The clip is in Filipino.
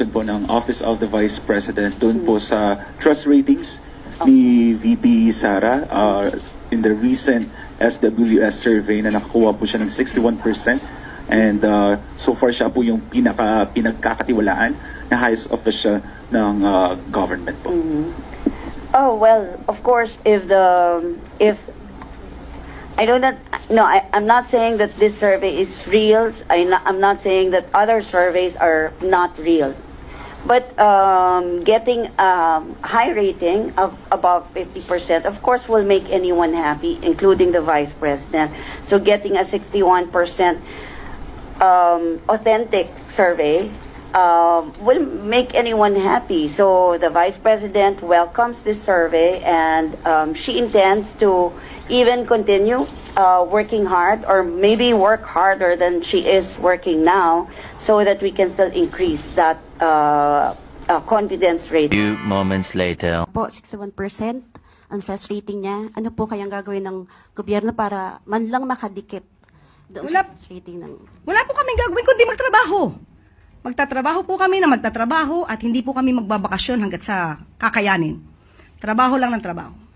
section po ng Office of the Vice President dun po sa trust ratings ni VP Sara uh, in the recent SWS survey na nakakuha po siya ng 61% and uh, so far siya po yung pinaka pinagkakatiwalaan na highest official ng uh, government po. Oh well, of course, if the if I don't not no, I, I'm not saying that this survey is real. I I'm not saying that other surveys are not real, but um, getting a high rating of above 50 percent, of course, will make anyone happy, including the vice president. So getting a 61 percent um, authentic survey um, will make anyone happy. So the vice president welcomes this survey, and um, she intends to even continue uh, working hard, or maybe work harder than she is working now, so that we can still increase that uh, uh, confidence rate. Few moments later. po 61% ang trust rating niya. Ano po kayang gagawin ng gobyerno para man lang makadikit doon sa Wala- trust rating ng Wala po kaming gagawin kundi magtrabaho. Magtatrabaho po kami na magtatrabaho at hindi po kami magbabakasyon hanggat sa kakayanin. Trabaho lang ng trabaho.